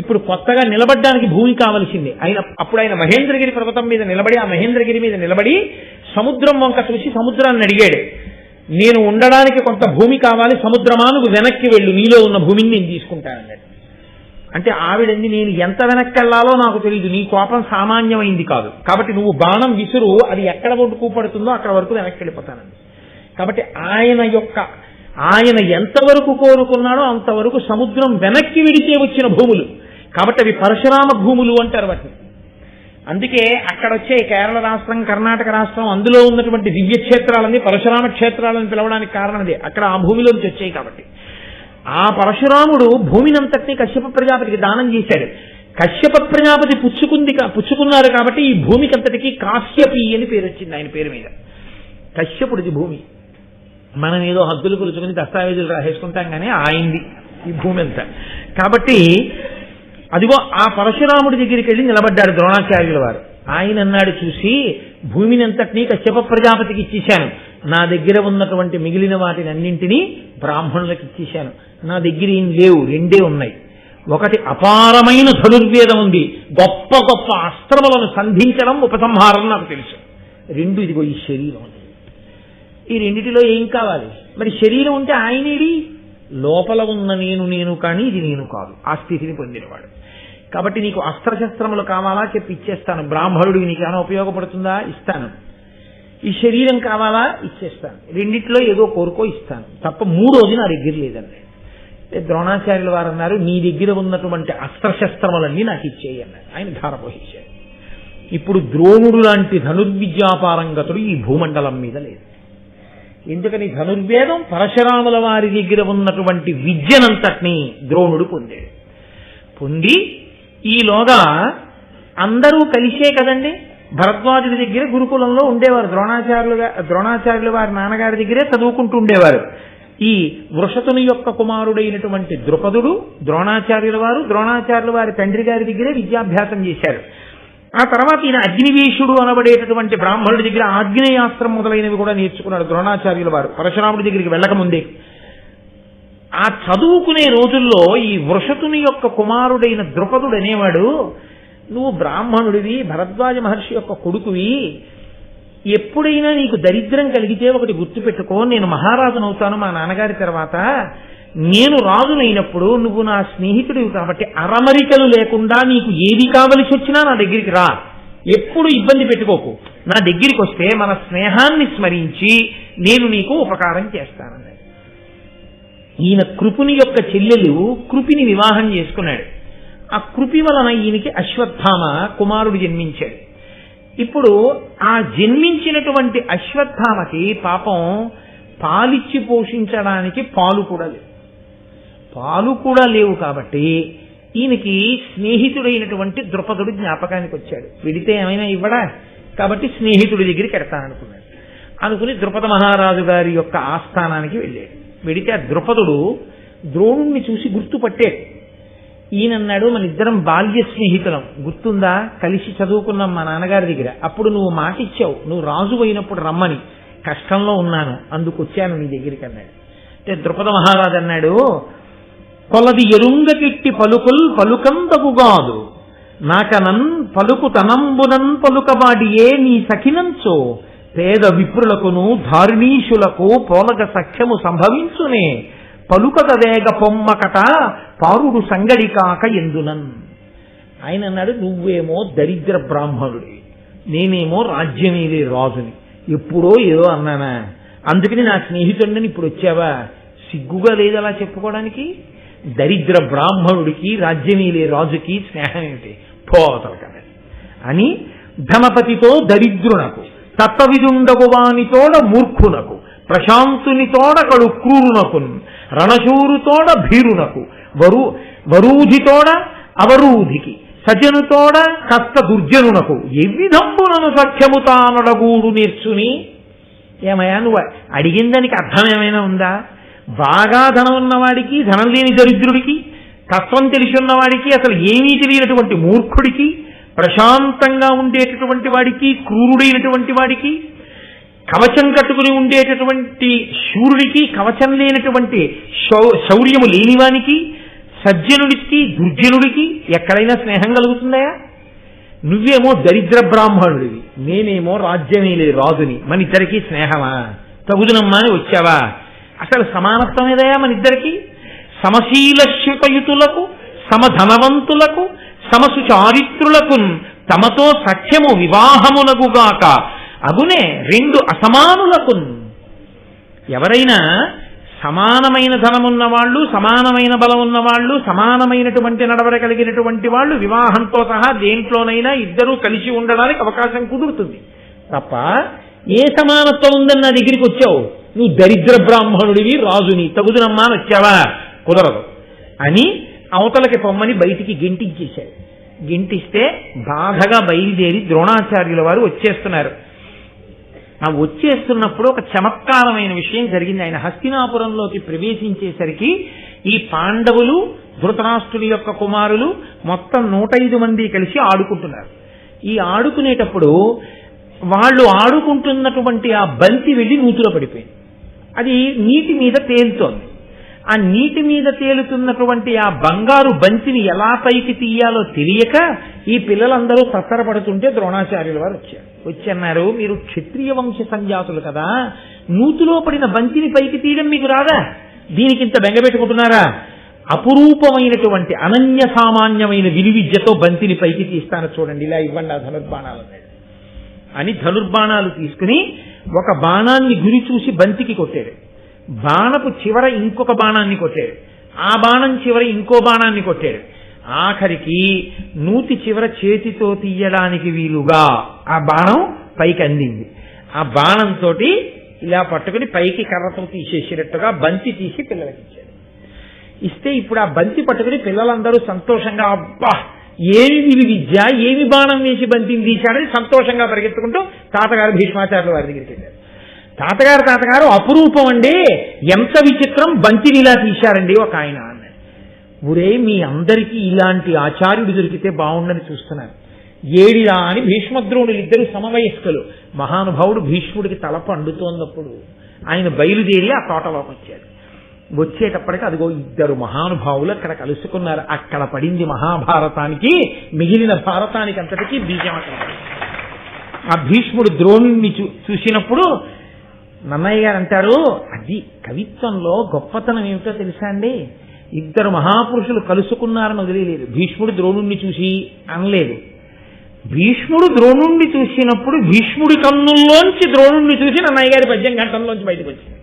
ఇప్పుడు కొత్తగా నిలబడ్డానికి భూమి కావలసింది. ఆయన అప్పుడు ఆయన మహేంద్రగిరి పర్వతం మీద నిలబడి ఆ మహేంద్రగిరి మీద నిలబడి సముద్రం వంక చూసి సముద్రాన్ని అడిగాడు. నేను ఉండడానికి కొంత భూమి కావాలి సముద్రమా నువ్వు వెనక్కి వెళ్ళు నీలో ఉన్న భూమిని నేను తీసుకుంటానన్నాడు అంటే ఆవిడంది నేను ఎంత వెనక్కి వెళ్ళాలో నాకు తెలియదు నీ కోపం సామాన్యమైంది కాదు. కాబట్టి నువ్వు బాణం విసురు అది ఎక్కడ ఒడ్డుకు పడుతుందో అక్కడ వరకు వెనక్కి వెళ్ళిపోతానండి కాబట్టి ఆయన యొక్క ఆయన ఎంతవరకు కోరుకున్నాడో అంతవరకు సముద్రం వెనక్కి విడిచే వచ్చిన భూములు. కాబట్టి అవి పరశురామ భూములు అంటారు వాటిని. అందుకే అక్కడ వచ్చే కేరళ రాష్ట్రం కర్ణాటక రాష్ట్రం అందులో ఉన్నటువంటి దివ్య క్షేత్రాలని పరశురామ క్షేత్రాలని పిలవడానికి కారణం అదే. అక్కడ ఆ భూమిలోంచి వచ్చాయి కాబట్టి. ఆ పరశురాముడు భూమినంతటినీ కశ్యప ప్రజాపతికి దానం చేశాడు. కశ్యప ప్రజాపతి పుచ్చుకుంది కా- పుచ్చుకున్నారు కాబట్టి ఈ భూమికంతటికి కాశ్యపి అని పేరు వచ్చింది ఆయన పేరు మీద. కశ్యపుడిది భూమి. మనం ఏదో హద్దులు కొలుచుకుని దస్తావేజులు రాసేసుకుంటాం కానీ ఆయింది ఈ భూమి అంతా. కాబట్టి అదిగో ఆ పరశురాముడి దగ్గరికి వెళ్ళి నిలబడ్డాడు ద్రోణాచార్యుల వారు. ఆయన అన్నాడు చూసి భూమిని అంతటినీ కశ్యప ప్రజాపతికి ఇచ్చేశాను. నా దగ్గర ఉన్నటువంటి మిగిలిన వాటిని అన్నింటినీ బ్రాహ్మణులకు ఇచ్చేశాను. నా దగ్గర ఏం లేవు రెండే ఉన్నాయి. ఒకటి అపారమైన ధనుర్వేదం ఉంది. గొప్ప గొప్ప అస్త్రములను సంధించడం ఉపసంహారం నాకు తెలుసు. రెండు ఇదిగో ఈ శరీరం ఉంది ఈ రెండిటిలో ఏం కావాలి? మరి శరీరం ఉంటే ఆయనేడి లోపల ఉన్న నేను నేను కానీ ఇది నేను కాదు. ఆ స్థితిని పొందినవాడు. కాబట్టి నీకు అస్త్రశస్త్రములు కావాలా చెప్పి ఇచ్చేస్తాను. బ్రాహ్మణుడికి నీకు ఏమైనా ఉపయోగపడుతుందా? ఇస్తాను. ఈ శరీరం కావాలా? ఇచ్చేస్తాను. రెండిట్లో ఏదో కోరుకో ఇస్తాను. తప్ప మూడోది నా దగ్గర లేదండి. ద్రోణాచార్యుల వారు అన్నారు నీ దగ్గర ఉన్నటువంటి అస్త్రశస్త్రములన్నీ నాకు ఇచ్చేయి అన్నారు. ఆయన ధారపోహించారు ఇప్పుడు ద్రోణుడు లాంటి ధనుర్విద్యాపారంగతుడు ఈ భూమండలం మీద లేదు. ఎందుకని? ధనుర్వేదం పరశురాముల వారి దగ్గర ఉన్నటువంటి విద్యనంతటినీ ద్రోణుడు పొందాడు. పొంది ఈలోగా అందరూ కలిసే కదండి. భరద్వాజుడి దగ్గర గురుకులంలో ఉండేవారు. ద్రోణాచార్యులు ద్రోణాచార్యులు వారి నాన్నగారి దగ్గరే చదువుకుంటూ ఉండేవారు. ఈ వృషతుని యొక్క కుమారుడైనటువంటి ద్రుపదుడు ద్రోణాచార్యుల వారు ద్రోణాచార్యుల వారి తండ్రి గారి దగ్గరే విద్యాభ్యాసం చేశారు. ఆ తర్వాత ఈయన అగ్నివేశుడు అనబడేటటువంటి బ్రాహ్మణుడి దగ్గర ఆగ్నేయాస్త్రం మొదలైనవి కూడా నేర్చుకున్నాడు ద్రోణాచార్యుల వారు. పరశురాముడి దగ్గరికి వెళ్ళకముందే ఆ చదువుకునే రోజుల్లో ఈ వృషతుని యొక్క కుమారుడైన ద్రుపదుడు అనేవాడు నువ్వు బ్రాహ్మణుడివి భరద్వాజ మహర్షి యొక్క కొడుకువి. ఎప్పుడైనా నీకు దరిద్రం కలిగితే ఒకటి గుర్తుపెట్టుకో నేను మహారాజునవుతాను మా నాన్నగారి తర్వాత. నేను రాజునైనప్పుడు నువ్వు నా స్నేహితుడివి కాబట్టి అరమరికలు లేకుండా నీకు ఏది కావలసి వచ్చినా నా దగ్గరికి రా. ఎప్పుడు ఇబ్బంది పెట్టుకోకు. నా దగ్గరికి వస్తే మన స్నేహాన్ని స్మరించి నేను నీకు ఉపకారం చేస్తానన్నాడు ఈయన కృపుని యొక్క చెల్లెలు కృపిని వివాహం చేసుకున్నాడు. ఆ కృపి వలన ఈయనకి అశ్వత్థామ కుమారుడు జన్మించాడు. ఇప్పుడు ఆ జన్మించినటువంటి అశ్వత్థామకి పాపం పాలిచ్చి పోషించడానికి పాలు కూడా లేవు. పాలు కూడా లేవు కాబట్టి ఈయనకి స్నేహితుడైనటువంటి ద్రుపదుడు జ్ఞాపకానికి వచ్చాడు. విడితే ఏమైనా ఇవ్వడా? కాబట్టి స్నేహితుడి దగ్గరికి ఎడతాననుకున్నాడు అనుకుని ద్రుపద మహారాజు గారి యొక్క ఆస్థానానికి వెళ్ళాడు. వెడితే ఆ ద్రుపదుడు ద్రోణుణ్ణి చూసి గుర్తుపట్టాడు ఈయనన్నాడు మన ఇద్దరం బాల్య స్నేహితులం. గుర్తుందా? కలిసి చదువుకున్నాం మా నాన్నగారి దగ్గర. అప్పుడు నువ్వు మాట ఇచ్చావు. నువ్వు రాజు అయినప్పుడు రమ్మని. కష్టంలో ఉన్నాను. అందుకు వచ్చాను నీ దగ్గరికి అన్నాడు. అంటే ద్రుపద మహారాజు అన్నాడు కొలది ఎరుంగకిట్టి పలుకుల్ పలుకందగుగాదు నాకనన్ పలుకు తనంబునన్ పలుకబాడియే నీ సఖినంచో. పేద విప్రులకును ధారుణీషులకు పోలగ సఖ్యము సంభవించునే. పలుకద వేగ పొమ్మకట పారుడు సంగడి కాక ఎందునన్. ఆయన అన్నాడు నువ్వేమో దరిద్ర బ్రాహ్మణుడి. నేనేమో రాజ్యమేలే రాజుని. ఎప్పుడో ఏదో అన్నానా. అందుకని నా స్నేహితుడిని ఇప్పుడు వచ్చావా? సిగ్గుగా లేదు అలా చెప్పుకోవడానికి? దరిద్ర బ్రాహ్మణుడికి రాజ్యమేలే రాజుకి స్నేహం ఏమిటి? పోతల కదా. అని ధనపతితో దరిద్రునకు తత్వవిదుండగువానితోడ మూర్ఖునకు ప్రశాంతునితోడ కడు క్రూరునకున్ రణశూరుతోడ భీరునకు వరు వరూధితోడ అవరూధికి సజనుతోడ కష్ట దుర్జనునకు ఎవ్విధంబునను సఖ్యము తానడగూడు నేర్చుని? ఏమయ్యా నువ్వు అడిగిన దానికి అర్థం ఏమైనా ఉందా? బాగా ధనం ఉన్నవాడికి ధనం లేని దరిద్రుడికి తత్వం తెలిసి ఉన్నవాడికి అసలు ఏమీ తెలియనటువంటి మూర్ఖుడికి ప్రశాంతంగా ఉండేటటువంటి వాడికి క్రూరుడైనటువంటి వాడికి కవచం కట్టుకుని ఉండేటటువంటి శూరుడికి కవచం లేనటువంటి శౌ- శౌర్యము లేనివానికి సజ్జనుడికి దుర్జనుడికి ఎక్కడైనా స్నేహం కలుగుతున్నాయా నువ్వేమో దరిద్ర బ్రాహ్మణుడివి నేనేమో రాజ్యమేలే రాజుని మన ఇద్దరికి స్నేహమా? తగుదునమ్మా అని వచ్చావా? అసలు సమానత్వం ఏదయా మన ఇద్దరికి సమశీలశ్యుతయుతులకు సమధనవంతులకు తమసు చారిత్రులకు తమతో సఖ్యము వివాహమునగుగాక. అగునే రెండు అసమానులకు ఎవరైనా సమానమైన ధనమున్న వాళ్ళు సమానమైన బలం ఉన్న వాళ్ళు సమానమైనటువంటి నడవర కలిగినటువంటి వాళ్ళు వివాహంతో సహా దేంట్లోనైనా ఇద్దరూ కలిసి ఉండడానికి అవకాశం కుదురుతుంది. తప్ప ఏ సమానత్వం ఉందని నా దగ్గరికి వచ్చావు? నువ్వు దరిద్ర బ్రాహ్మణుడివి రాజుని తగుదునమ్మా అని వచ్చావా? కుదరదు. అని అవతలకి పొమ్మని బయటికి గెంటించేశాడు. గెంటిస్తే బాధగా బయలుదేరి ద్రోణాచార్యుల వారు వచ్చేస్తున్నారు. ఆ వచ్చేస్తున్నప్పుడు ఒక చమత్కారమైన విషయం జరిగింది. ఆయన హస్తినాపురంలోకి ప్రవేశించేసరికి ఈ పాండవులు ధృతరాష్ట్రుడి యొక్క కుమారులు మొత్తం నూట ఐదు మంది కలిసి ఆడుకుంటున్నారు. ఈ ఆడుకునేటప్పుడు వాళ్ళు ఆడుకుంటున్నటువంటి ఆ బంతి వెళ్ళి నూతులో పడిపోయింది. అది నీటి మీద తేలుతోంది. ఆ నీటి మీద తేలుతున్నటువంటి ఆ బంగారు బంతిని ఎలా పైకి తీయాలో తెలియక ఈ పిల్లలందరూ తత్తరపడుతుంటే ద్రోణాచార్యుల వారు వచ్చారు. వచ్చి అన్నారు మీరు క్షత్రియ వంశ సంజాతులు కదా నూతిలో పడిన బంతిని పైకి తీయడం మీకు రాదా? దీనికి ఇంత బెంగపెట్టుకుంటున్నారా అపురూపమైనటువంటి అనన్య సామాన్యమైన విలువిద్యతో బంతిని పైకి తీస్తాను చూడండి ఇలా ఇవ్వండి ఆ ధనుర్బాణాలు. అని ధనుర్బాణాలు తీసుకుని ఒక బాణాన్ని గురి చూసి బంతికి కొట్టాడు బాణపు చివర ఇంకొక బాణాన్ని కొట్టాడు ఆ బాణం చివర ఇంకో బాణాన్ని కొట్టాడు ఆఖరికి నూతి చివర చేతితో తీయడానికి వీలుగా ఆ బాణం పైకి అందింది. ఆ బాణంతో ఇలా పట్టుకుని పైకి కర్రతో తీసేసినట్టుగా బంతి తీసి పిల్లలకి ఇచ్చాడు ఇస్తే ఇప్పుడు ఆ బంతి పట్టుకుని పిల్లలందరూ సంతోషంగా అబ్బా ఏమి విలు విద్య ఏమి బాణం వేసి బంతిని తీశాడని సంతోషంగా పరిగెత్తుకుంటూ తాతగారు భీష్మాచార్యుల వారి దగ్గరికి వెళ్ళారు. తాతగారు తాతగారు అపురూపం అండి ఎంత విచిత్రం బంతినిలా తీశారండి ఒక ఆయన అన్నాడు. ఊరే మీ అందరికీ ఇలాంటి ఆచార్యుడు దొరికితే బాగుండని చూస్తున్నాను. ఏడిరా అని భీష్మద్రోణులు ఇద్దరు సమవయస్కులు. మహానుభావుడు భీష్ముడికి తల పండుతోన్నప్పుడు ఆయన బయలుదేరి ఆ తోటలోకి వచ్చాడు. వచ్చేటప్పటికి అదిగో ఇద్దరు మహానుభావులు అక్కడ కలుసుకున్నారు. అక్కడ పడింది మహాభారతానికి మిగిలిన భారతానికి అంతటికీ బీజం అక్కడ ఆ భీష్ముడు ద్రోణుణ్ణి చూ చూసినప్పుడు నన్నయ్య గారు అంటారు అది కవిత్వంలో గొప్పతనం ఏమిటో తెలుసా అండి? ఇద్దరు మహాపురుషులు కలుసుకున్నారని వదిలేదు భీష్ముడు ద్రోణుణ్ణి చూసి అనలేదు. భీష్ముడు ద్రోణుణ్ణి చూసినప్పుడు భీష్ముడి కన్నుల్లోంచి ద్రోణుణ్ణి చూసి నన్నయ్య గారి పద్యం గంటల్లోంచి బయటకు వచ్చింది.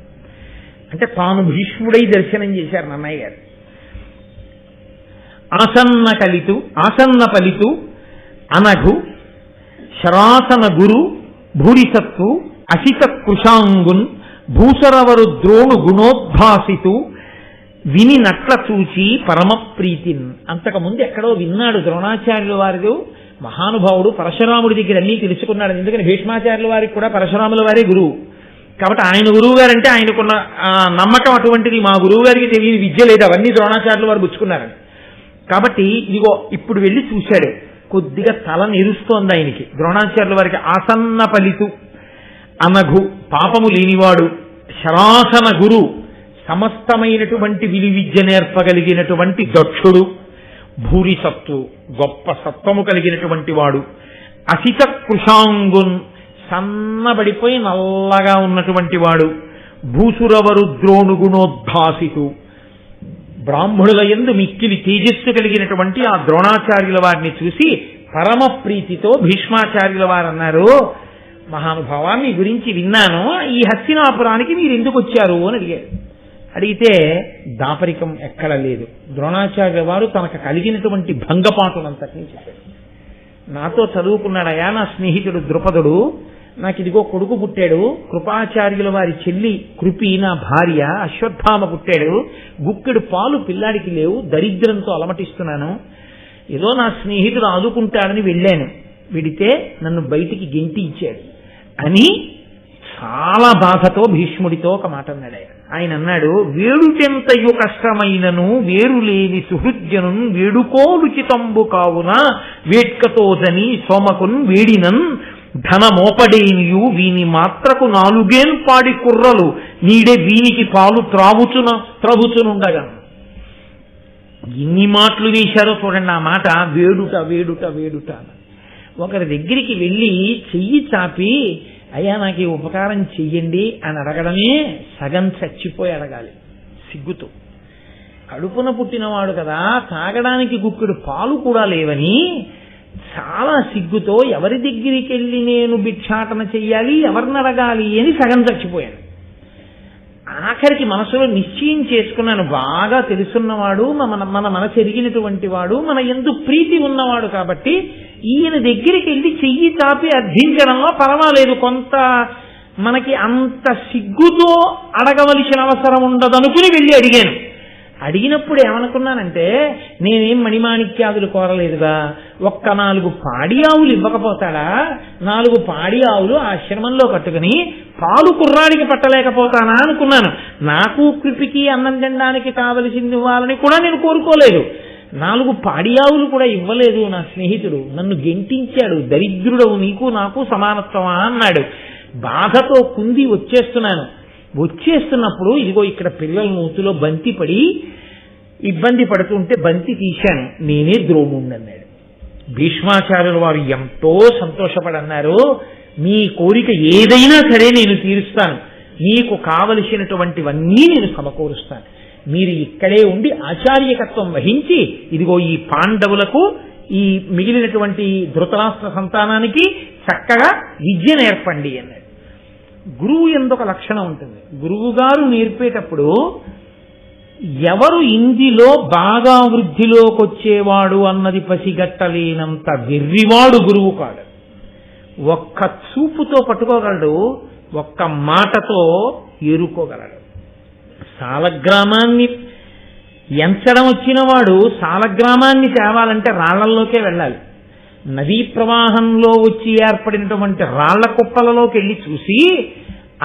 అంటే తాను భీష్ముడై దర్శనం చేశారు నన్నయ్య గారు. ఆసన్న కలితు ఆసన్న పలితు అనఘు శరాసన గురు భూరిసత్తు అసిత కృషాంగున్ భూసరవరు ద్రోణు గుణోద్భాసితు విని నట్ల చూచి పరమప్రీతిన్. అంతకుముందు ఎక్కడో విన్నాడు ద్రోణాచార్యుల వారిది. మహానుభావుడు పరశురాముడి దగ్గర అన్నీ తెలుసుకున్నాడు. ఎందుకని భీష్మాచార్యుల వారికి కూడా పరశురాముల వారే గురువు. కాబట్టి ఆయన గురువు గారంటే ఆయనకున్న నమ్మకం అటువంటిది మా గురువు గారికి తెలియని విద్య లేదు. అవన్నీ ద్రోణాచార్యులు వారు పుచ్చుకున్నారని కాబట్టి ఇదిగో ఇప్పుడు వెళ్ళి చూశాడు. కొద్దిగా తల నిరుస్తోంది ఆయనకి. ద్రోణాచార్యుల వారికి ఆసన్న ఫలితు అనఘు పాపము లేనివాడు శరాసన గురు సమస్తమైనటువంటి విలు విద్య నేర్పగలిగినటువంటి దక్షుడు భూరి సత్తు గొప్ప సత్వము కలిగినటువంటి వాడు అసిత కృషాంగున్ సన్నబడిపోయి నల్లగా ఉన్నటువంటి వాడు భూసురవరు ద్రోణుగుణోద్భాసితు. బ్రాహ్మణుల ఎందు మిక్కిలి తేజస్సు కలిగినటువంటి ఆ ద్రోణాచార్యుల వారిని చూసి పరమ ప్రీతితో భీష్మాచార్యుల వారన్నారు మహానుభావ మీ గురించి విన్నాను. ఈ హస్తినాపురానికి మీరు ఎందుకు వచ్చారు అని అడిగారు అడిగితే దాపరికం ఎక్కడ లేదు. ద్రోణాచార్య వారు తనకు కలిగినటువంటి భంగపాటునంతటినీ చెప్పారు. నాతో చదువుకున్నాడయా నా స్నేహితుడు ద్రుపదుడు? నాకు ఇదిగో కొడుకు పుట్టాడు. కృపాచార్యుల వారి చెల్లి కృపి నా భార్య అశ్వత్థామ పుట్టాడు. గుక్కెడు పాలు పిల్లాడికి లేవు. దరిద్రంతో అలమటిస్తున్నాను. ఏదో నా స్నేహితుడు ఆదుకుంటాడని వెళ్ళాను. వెడితే నన్ను బయటికి గెంటి ఇచ్చాడు. అని చాలా బాధతో భీష్ముడితో ఒక మాట అన్నాడు ఆయన. అన్నాడు వేడుటెంతయు కష్టమైనను వేరులేని సుహృద్యను వేడుకోలుచితంబు కావున వేట్కతోదని సోమకున్ వేడినన్ ధనమోపడేనియు వీని మాత్రకు నాలుగేం పాడి కుర్రలు నీడే వీనికి పాలు త్రావుచున త్రవుచునుండగా. ఎన్ని మాటలు వేశారో చూడండి ఆ మాట వేడుట వేడుట వేడుట ఒకరి దగ్గరికి వెళ్ళి చెయ్యి చాపి అయ్యా నాకు ఈ ఉపకారం చెయ్యండి అని అడగడమే సగం చచ్చిపోయి అడగాలి. సిగ్గుతో. కడుపున పుట్టినవాడు కదా తాగడానికి గుక్కుడు పాలు కూడా లేవని చాలా సిగ్గుతో ఎవరి దగ్గరికి వెళ్ళి నేను భిక్షాటన చెయ్యాలి ఎవరిని అడగాలి అని సగం చచ్చిపోయాను. ఆఖరికి మనసులో నిశ్చయం చేసుకున్నాను బాగా తెలుసున్నవాడు మన మన మనసు ఎరిగినటువంటి వాడు మన ఎందు ప్రీతి ఉన్నవాడు కాబట్టి ఈయన దగ్గరికి వెళ్ళి చెయ్యి చాపి అర్థించడంలో పర్వాలేదు. కొంత మనకి అంత సిగ్గుతో అడగవలసిన అవసరం ఉండదనుకుని వెళ్ళి అడిగాను. అడిగినప్పుడు ఏమనుకున్నానంటే నేనేం మణిమాణిక్యాదులు కోరలేదుగా ఒక్క నాలుగు పాడి ఆవులు ఇవ్వకపోతాడా? నాలుగు పాడి ఆవులు ఆశ్రమంలో కట్టుకుని పాలు కుర్రాడికి పట్టలేకపోతానా అనుకున్నాను. నాకు కృపికి అన్నం తినడానికి కావలసింది ఇవ్వాలని కూడా నేను కోరుకోలేదు. నాలుగు పాడి ఆవులు కూడా ఇవ్వలేదు నా స్నేహితుడు. నన్ను గెంటించాడు. దరిద్రుడవు నీకు నాకు సమానత్వమా అన్నాడు. బాధతో కుంది వచ్చేస్తున్నాను. వచ్చేస్తున్నప్పుడు ఇదిగో ఇక్కడ పిల్లల మూతిలో బంతి పడి ఇబ్బంది పడుతుంటే బంతి తీశాను. నేనే ద్రోణుణ్ణి అన్నాడు భీష్మాచార్యుల వారు ఎంతో సంతోషపడన్నారు. మీ కోరిక ఏదైనా సరే నేను తీరుస్తాను. నీకు కావలసినటువంటివన్నీ నేను సమకూరుస్తాను. మీరు ఇక్కడే ఉండి ఆచార్యకత్వం వహించి ఇదిగో ఈ పాండవులకు ఈ మిగిలినటువంటి ధృతరాష్ట్ర సంతానానికి చక్కగా విద్య నేర్పండి అన్నాడు. గురువు ఎందుకు లక్షణం ఉంటుంది? గురువు గారు నేర్పేటప్పుడు ఎవరు ఇందిలో బాగా వృద్ధిలోకి వచ్చేవాడు అన్నది పసిగట్టలేనంత వెర్రివాడు గురువు కాడు. ఒక్క చూపుతో పట్టుకోగలడు ఒక్క మాటతో ఏరుకోగలడు సాలగ్రామాన్ని ఎంచడం వచ్చిన వాడు సాలగ్రామాన్ని తేవాలంటే రాళ్ళల్లోకే వెళ్ళాలి. నదీ ప్రవాహంలో వచ్చి ఏర్పడినటువంటి రాళ్ళ కుప్పలలోకి వెళ్ళి చూసి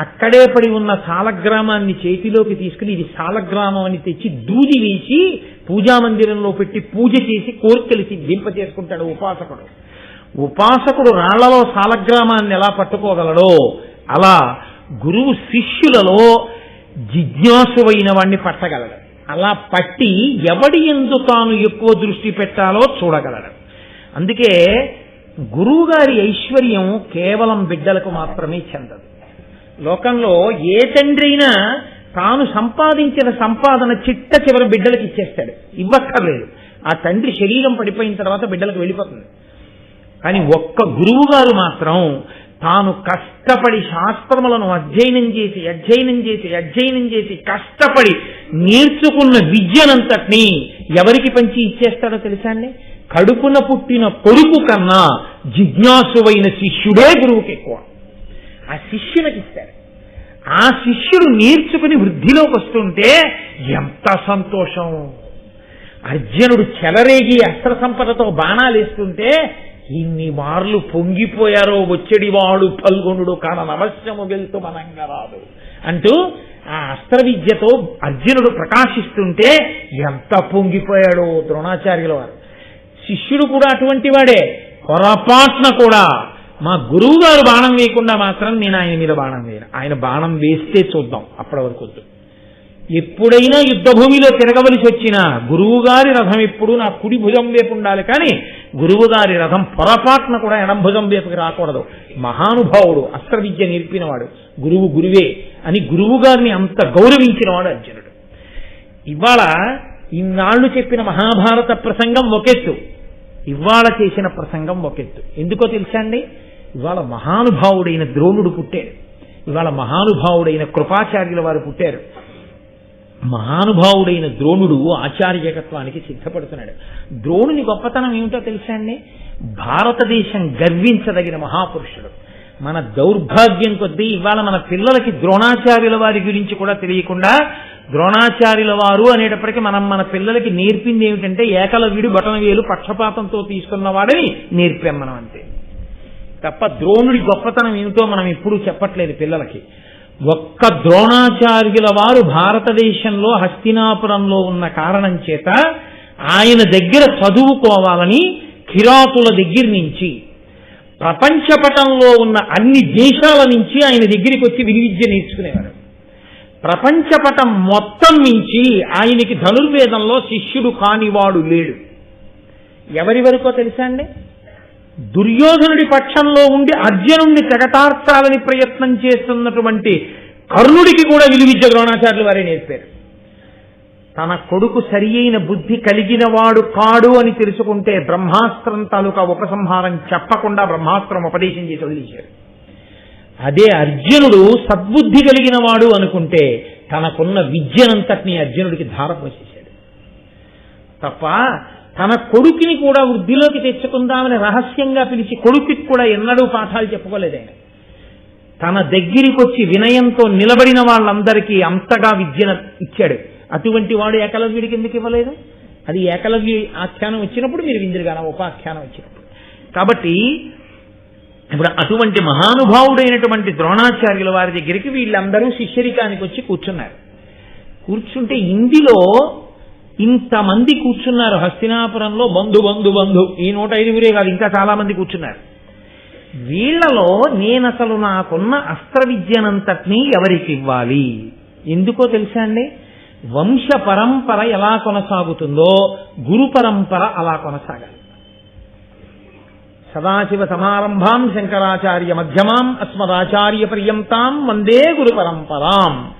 అక్కడే పడి ఉన్న సాలగ్రామాన్ని చేతిలోకి తీసుకుని ఇది సాలగ్రామం అని తెచ్చి దూది వేసి పూజా మందిరంలో పెట్టి పూజ చేసి కోరికలు దింప చేసుకుంటాడు ఉపాసకుడు. ఉపాసకుడు రాళ్ళలో సాలగ్రామాన్ని ఎలా పట్టుకోగలడో అలా గురువు శిష్యులలో జిజ్ఞాసువైన వాణ్ణి పట్టగలడు. అలా పట్టి ఎవడి ఎందు తాను ఎక్కువ దృష్టి పెట్టాలో చూడగలడు. అందుకే గురువుగారి ఐశ్వర్యం కేవలం బిడ్డలకు మాత్రమే చెందదు. లోకంలో ఏ తండ్రి అయినా తాను సంపాదించిన సంపాదన చిట్ట చివరి బిడ్డలకు ఇచ్చేస్తాడు. ఇవ్వక్కర్లేదు. ఆ తండ్రి శరీరం పడిపోయిన తర్వాత బిడ్డలకు వెళ్ళిపోతుంది. కానీ ఒక్క గురువు గారు మాత్రం తాను కష్టపడి శాస్త్రములను అధ్యయనం చేసి అధ్యయనం చేసి అధ్యయనం చేసి కష్టపడి నేర్చుకున్న విద్యనంతటినీ ఎవరికి పంచి ఇచ్చేస్తాడో తెలుసా అండి? కడుపున పుట్టిన కొడుకు కన్నా జిజ్ఞాసువైన శిష్యుడే గురువుకి ఎక్కువ. ఆ శిష్యునికి ఇస్తారు. ఆ శిష్యుడు నేర్చుకుని వృద్ధిలోకి వస్తుంటే ఎంత సంతోషం! అర్జునుడు చెలరేగి అస్త్ర సంపదతో బాణాలు వేస్తుంటే ఇన్ని మార్లు పొంగిపోయారో వచ్చెడివాడు పల్గొనుడు కాన నవశ్యము వెళ్తూ మనంగా రాదు అంటూ ఆ అస్త్ర విద్యతో అర్జునుడు ప్రకాశిస్తుంటే ఎంత పొంగిపోయాడో ద్రోణాచార్యుల వారు. శిష్యుడు కూడా అటువంటి వాడే. పొరపాట్న కూడా మా గురువు గారు బాణం వేయకుండా మాత్రం నేను ఆయన మీద బాణం వేయను. ఆయన బాణం వేస్తే చూద్దాం. అప్పటి వరకు వద్దు. ఎప్పుడైనా యుద్ధ భూమిలో తిరగవలసి వచ్చినా గురువు గారి రథం ఎప్పుడు నా కుడి భుజం వైపు ఉండాలి. కానీ గురువు గారి రథం పొరపాటున కూడా ఎడం భుజం వైపుకి రాకూడదు. మహానుభావుడు అస్త్ర విద్య నేర్పినవాడు గురువు గురువే అని గురువు గారిని అంత గౌరవించినవాడు అర్జునుడు. ఇవాళ ఇన్నాళ్ళు చెప్పిన మహాభారత ప్రసంగం ఒకెత్తు. ఇవాళ చేసిన ప్రసంగం ఒకెత్తు. ఎందుకో తెలుసా అండి? ఇవాళ మహానుభావుడైన ద్రోణుడు పుట్టాడు. ఇవాళ మహానుభావుడైన కృపాచార్యుల వారు పుట్టారు. మహానుభావుడైన ద్రోణుడు ఆచార్యకత్వానికి సిద్ధపడుతున్నాడు. ద్రోణుని గొప్పతనం ఏమిటో తెలుసా అండి? భారతదేశం గర్వించదగిన మహాపురుషుడు. మన దౌర్భాగ్యం కొద్దీ ఇవాళ మన పిల్లలకి ద్రోణాచార్యుల వారి గురించి కూడా తెలియకుండా ద్రోణాచార్యుల వారు అనేటప్పటికీ మనం మన పిల్లలకి నేర్పింది ఏమిటంటే ఏకలవ్యుడు బటనవేలు పక్షపాతంతో తీసుకున్నవాడని నేర్పాం మనం అంతే. తప్ప ద్రోణుడి గొప్పతనం ఏమిటో మనం ఎప్పుడూ చెప్పట్లేదు పిల్లలకి. ఒక్క ద్రోణాచార్యుల వారు భారతదేశంలో హస్తినాపురంలో ఉన్న కారణం చేత ఆయన దగ్గర చదువుకోవాలని కిరాతుల దగ్గర నుంచి ప్రపంచపటంలో ఉన్న అన్ని దేశాల నుంచి ఆయన దగ్గరికి వచ్చి విలువిద్య నేర్చుకునేవారు. ప్రపంచపటం మొత్తం నుంచి ఆయనకి ధనుర్వేదంలో శిష్యుడు కానివాడు లేడు. ఎవరి వరకో తెలుసా అండి? దుర్యోధనుడి పక్షంలో ఉండి అర్జునుడిని తెగటార్చాలని ప్రయత్నం చేస్తున్నటువంటి కర్ణుడికి కూడా విలువిద్య ద్రోణాచార్యులు వారే నేర్పారు. తన కొడుకు సరి అయిన బుద్ధి కలిగిన వాడు కాడు అని తెలుసుకుంటే బ్రహ్మాస్త్రం తాలూకా ఉపసంహారం చెప్పకుండా బ్రహ్మాస్త్రం ఉపదేశం చేసి వదిలేశాడు అదే అర్జునుడు సద్బుద్ధి కలిగిన వాడు అనుకుంటే తనకున్న విద్యనంతటినీ అర్జునుడికి ధారపోసేశాడు. తప్ప తన కొడుకుని కూడా వృద్ధిలోకి తెచ్చుకుందామని రహస్యంగా పిలిచి కొడుకుకి కూడా ఎన్నడూ పాఠాలు చెప్పుకోలేదు ఆయన. తన దగ్గరికి వచ్చి వినయంతో నిలబడిన వాళ్ళందరికీ అంతగా విద్యను ఇచ్చాడు. అటువంటి వాడు ఏకలవ్యుడికి ఎందుకు ఇవ్వలేదు? అది ఏకలవ్య ఆఖ్యానం వచ్చినప్పుడు మీరు విందిరుగాన ఉపాఖ్యానం వచ్చినప్పుడు. కాబట్టి ఇప్పుడు అటువంటి మహానుభావుడైనటువంటి ద్రోణాచార్యుల వారి దగ్గరికి వీళ్ళందరూ శిష్యరికానికి వచ్చి కూర్చున్నారు. కూర్చుంటే ఇందులో ఇంతమంది కూర్చున్నారు హస్తినాపురంలో బంధు బంధు బంధు. ఈ నూట ఐదుగురే కాదు ఇంకా చాలా మంది కూర్చున్నారు. వీళ్ళలో నేను అసలు నాకున్న అస్త్ర విద్యనంతటినీ ఎవరికి ఇవ్వాలి ఎందుకో తెలుసా అండి? వంశ పరంపర ఎలా కొనసాగుతుందో గురు పరంపర అలా కొనసాగాలి. సదాశివ సమారంభాం శంకరాచార్య మధ్యమాం అస్మదాచార్య పర్యంతాం వందే గురు పరంపరాం.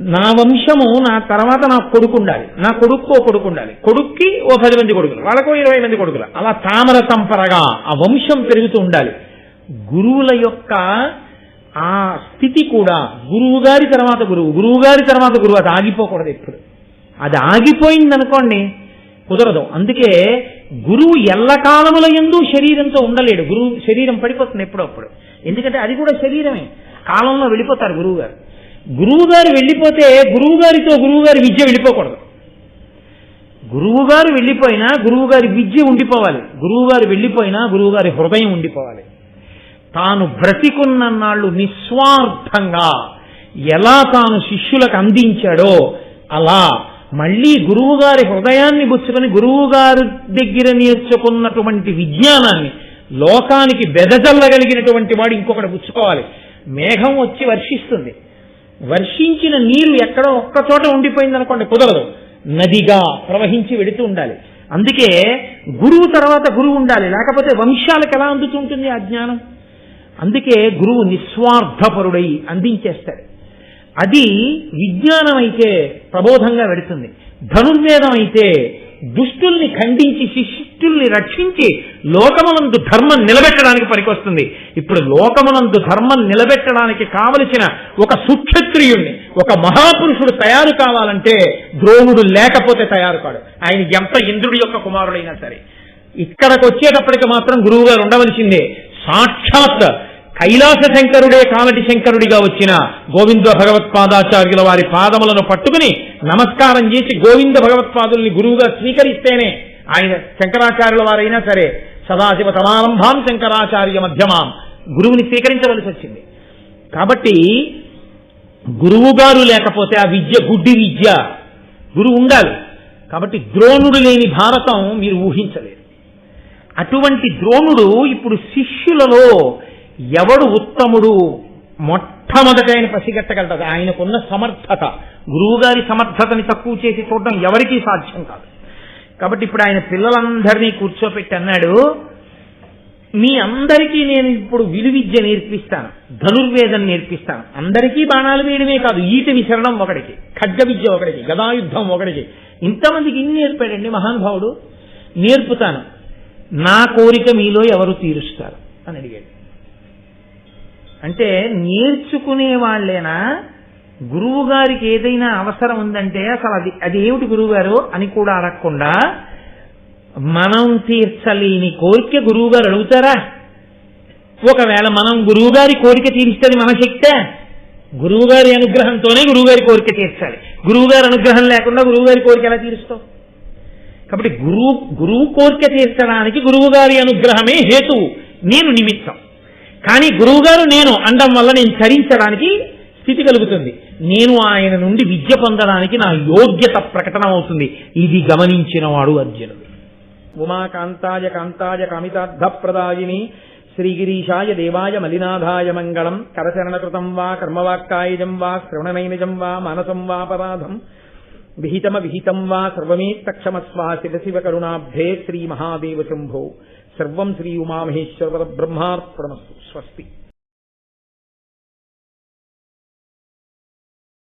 నా వంశము నా తర్వాత నా కొడుకు ఉండాలి. నా కొడుకు ఓ కొడుకు ఉండాలి. కొడుక్కి ఓ పది మంది కొడుకులు. వాళ్ళకు ఇరవై మంది కొడుకులు. అలా తామర తంపరగా ఆ వంశం పెరుగుతూ ఉండాలి. గురువుల యొక్క ఆ స్థితి కూడా గురువు గారి తర్వాత గురువు గురువు గారి తర్వాత గురువు. అది ఆగిపోకూడదు ఎప్పుడు. అది ఆగిపోయింది అనుకోండి కుదరదు. అందుకే గురువు ఎల్లకాలముల ఎందు శరీరంతో ఉండలేడు. గురువు శరీరం పడిపోతుంది ఎప్పుడప్పుడు ఎందుకంటే అది కూడా శరీరమే. కాలంలో వెళ్ళిపోతారు గురువు గారు గురువుగారు వెళ్ళిపోతే గురువుగారితో గురువుగారి విద్య వెళ్ళిపోకూడదు. గురువుగారు వెళ్ళిపోయినా గురువుగారి విద్య ఉండిపోవాలి. గురువుగారు వెళ్ళిపోయినా గురువుగారి హృదయం ఉండిపోవాలి. తాను బ్రతికున్న నాళ్ళు నిస్వార్థంగా ఎలా తాను శిష్యులకు అందించాడో అలా మళ్ళీ గురువుగారి హృదయాన్ని బుచ్చుకొని గురువుగారి దగ్గర నేర్చుకున్నటువంటి విజ్ఞానాన్ని లోకానికి బెదజల్లగలిగినటువంటి వాడు ఇంకొకటి పుచ్చుకోవాలి. మేఘం వచ్చి వర్షిస్తుంది. వర్షించిన నీరు ఎక్కడో ఒక్క చోట ఉండిపోయింది అనుకోండి కుదరదు. నదిగా ప్రవహించి వెడుతూ ఉండాలి. అందుకే గురువు తర్వాత గురువు ఉండాలి. లేకపోతే వంశాలకు ఎలా అందుతుంటుంది ఆ జ్ఞానం? అందుకే గురువు నిస్వార్థపరుడై అందించేస్తాడు. అది విజ్ఞానం అయితే ప్రబోధంగా వెడుతుంది ధనుర్వేదం అయితే దుష్టుల్ని ఖండించి శిష్యుల్ని రక్షించి లోకమునందు ధర్మం నిలబెట్టడానికి పనికొస్తుంది. ఇప్పుడు లోకమునందు ధర్మం నిలబెట్టడానికి కావలసిన ఒక సుక్షత్రియుణ్ణి ఒక మహాపురుషుడు తయారు కావాలంటే ద్రోణుడు లేకపోతే తయారు కాడు. ఆయన ఎంత ఇంద్రుడి యొక్క కుమారుడైనా సరే. ఇక్కడికి వచ్చేటప్పటికి మాత్రం గురువు గారు ఉండవలసిందే. సాక్షాత్ కైలాస శంకరుడే కామటి శంకరుడిగా వచ్చిన గోవింద భగవత్పాదాచార్యుల వారి పాదములను పట్టుకుని నమస్కారం చేసి గోవింద భగవత్పాదుల్ని గురువుగా స్వీకరిస్తేనే ఆయన శంకరాచార్యుల వారైనా సరే సదాశివ సమారంభాం శంకరాచార్య మధ్యమాం గురువుని స్వీకరించవలసి వచ్చింది. కాబట్టి గురువు గారు లేకపోతే ఆ విద్య గుడ్డి విద్య గురువు ఉండాలి. కాబట్టి ద్రోణుడు లేని భారతం మీరు ఊహించలేరు. అటువంటి ద్రోణుడు ఇప్పుడు శిష్యులలో ఎవడు ఉత్తముడు మొట్టమొదట ఆయన పసిగట్టగలదు ఆయనకున్న సమర్థత. గురువుగారి సమర్థతని తక్కువ చేసి చూడడం ఎవరికీ సాధ్యం కాదు. కాబట్టి ఇప్పుడు ఆయన పిల్లలందరినీ కూర్చోపెట్టి అన్నాడు మీ అందరికీ నేను ఇప్పుడు విలువిద్య నేర్పిస్తాను ధనుర్వేదం నేర్పిస్తాను. అందరికీ బాణాలు వేయడమే కాదు ఈట విసరడం ఒకడికి ఖడ్గ విద్య ఒకడికి గదాయుద్ధం ఒకడికి. ఇంతమందికి ఇన్ని నేర్పాడండి మహానుభావుడు. నేర్పుతాను. నా కోరిక మీలో ఎవరు తీరుస్తారు? అని అడిగాడు. అంటే నేర్చుకునే వాళ్ళేనా? గురువు గారికి ఏదైనా అవసరం ఉందంటే అసలు అది అది ఏమిటి గురువుగారు అని కూడా అడగకుండా మనం తీర్చలేని కోరిక గురువు గారు అడుగుతారా? ఒకవేళ మనం గురువు గారి కోరిక తీరుస్తుంది మన శక్తే. గురువు గారి అనుగ్రహంతోనే గురువు గారి కోరిక తీర్చాలి. గురువు గారి అనుగ్రహం లేకుండా గురువు గారి కోరిక ఎలా తీరుస్తాం కాబట్టి గురువు గురువు కోరిక తీర్చడానికి గురువు గారి అనుగ్రహమే హేతువు నేను నిమిత్తం. కానీ గురువుగారు నేను అండం వల్ల నేను చరించడానికి స్థితి కలుగుతుంది. నేను ఆయన నుండి విద్య పొందడానికి నా యోగ్యత ప్రకటన అవుతుంది. ఇది గమనించిన వాడు అర్జునుడు. ఉమాకాంతాయ కాంతాయ కామితార్థ ప్రదాయిని శ్రీగిరీశాయ దేవాయ మలినాథాయ మంగళం కరచరణకృతం వా కర్మవాక్కాయుజం వా శ్రవణనైనజం వా మానసం వా పరాధం విహితమ విహితం వా సర్వమేత్తక్షమస్వా శివ శివ కరుణాభ్యే శ్రీ మహాదేవ శంభో. सर्व श्री उमामहेश्वर ब्रह्मार्पणमस्तु स्वस्ति.